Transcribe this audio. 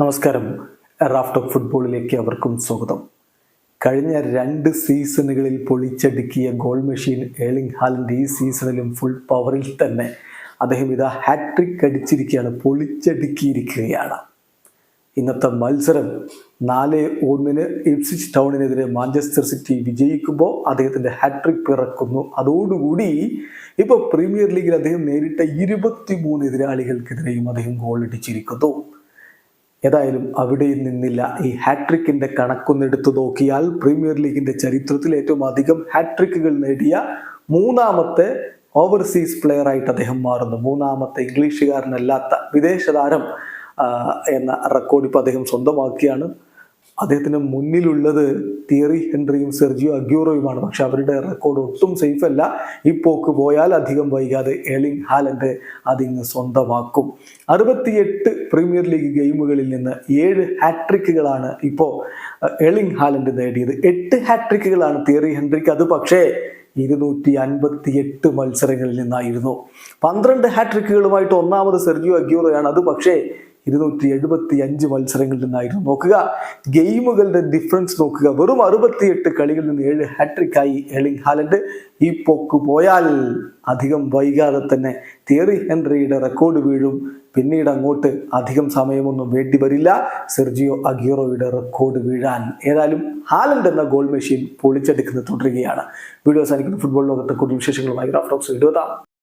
നമസ്കാരം. Raft of ഫുട്ബോളിലേക്ക് അവർക്കും സ്വാഗതം. കഴിഞ്ഞ രണ്ട് സീസണുകളിൽ പൊളിച്ചടുക്കിയ ഗോൾ മെഷീൻ ഏളിംഗ് ഹാലിന്റെ ഈ സീസണിലും ഫുൾ പവറിൽ തന്നെ അദ്ദേഹം ഇതാ ഹാട്രിക് അടിച്ചിരിക്കുകയാണ് പൊളിച്ചടുക്കിയിരിക്കുകയാണ്. ഇന്നത്തെ മത്സരം നാല് ഒന്നിന് ഇപ്സിച്ച് ടൗണിനെതിരെ മാഞ്ചസ്റ്റർ സിറ്റി വിജയിക്കുമ്പോൾ അദ്ദേഹത്തിന്റെ ഹാട്രിക് പിറക്കുന്നു. അതോടുകൂടി ഇപ്പോൾ പ്രീമിയർ ലീഗിൽ അദ്ദേഹം നേരിട്ട ഇരുപത്തി മൂന്ന് എതിരാളികൾക്കെതിരെയും അദ്ദേഹം ഗോൾ അടിച്ചിരിക്കുന്നു. ഏതായാലും അവിടെയും നിന്നില്ല. ഈ ഹാട്രിക്കിന്റെ കണക്കൊന്നെടുത്തു നോക്കിയാൽ പ്രീമിയർ ലീഗിന്റെ ചരിത്രത്തിൽ ഏറ്റവും അധികം ഹാട്രിക്കുകൾ നേടിയ മൂന്നാമത്തെ ഓവർസീസ് പ്ലെയർ ആയിട്ട് അദ്ദേഹം മാറുന്നു. മൂന്നാമത്തെ ഇംഗ്ലീഷുകാരനല്ലാത്ത വിദേശ താരം എന്ന റെക്കോർഡ് ഇപ്പോൾ അദ്ദേഹം സ്വന്തമാക്കിയാണ്. അദ്ദേഹത്തിന് മുന്നിലുള്ളത് തിയറി ഹെൻറിയും സെർജിയോ അഗ്യൂറോയുമാണ്. പക്ഷെ അവരുടെ റെക്കോർഡ് ഒട്ടും സേഫ് അല്ല. ഈ പോക്ക് പോയാൽ അധികം വൈകാതെ എളിങ് ഹാലൻഡ് അതിങ്ങ് സ്വന്തമാക്കും. അറുപത്തിയെട്ട് പ്രീമിയർ ലീഗ് ഗെയിമുകളിൽ നിന്ന് ഏഴ് ഹാട്രിക്കുകളാണ് ഇപ്പോൾ എളിംഗ് ഹാലൻഡ് നേടിയത്. എട്ട് ഹാട്രിക്കുകളാണ് തിയറി ഹെൻറിക്ക്. അത് പക്ഷേ ഇരുന്നൂറ്റി അൻപത്തി എട്ട് മത്സരങ്ങളിൽ നിന്നായിരുന്നു. പന്ത്രണ്ട് ഹാട്രിക്കുകളുമായിട്ട് ഒന്നാമത് സെർജിയോ അഗ്യൂറോയാണ്. അത് പക്ഷേ ഇരുന്നൂറ്റി എഴുപത്തി അഞ്ച് മത്സരങ്ങളിൽ നിന്നായിരുന്നു നോക്കുക. ഗെയിമുകളുടെ ഡിഫറൻസ് നോക്കുക. വെറും അറുപത്തിയെട്ട് കളികളിൽ നിന്ന് ഏഴ് ഹാട്രിക്കായി എളിങ് ഹാലൻഡ്. ഈ പോക്ക് പോയാൽ അധികം വൈകാതെ തന്നെ തിയറി ഹെൻറിയുടെ റെക്കോർഡ് വീഴും. പിന്നീട് അങ്ങോട്ട് അധികം സമയമൊന്നും വേണ്ടി വരില്ല. സെർജിയോ അഗീറോയുടെ റെക്കോർഡ് വീഴാൻ ഏതായാലും ഹാലൻഡ് എന്ന ഗോൾ മെഷീൻ പൊളിച്ചെടുക്കുന്നത് തുടരുകയാണ്. വീഡിയോ സാധിക്കുന്ന ഫുട്ബോൾ ലോകത്തെ കൂടുതൽ വിശേഷങ്ങളുമായി റാഫ്റ്റോക്സ് ഇടുവതാം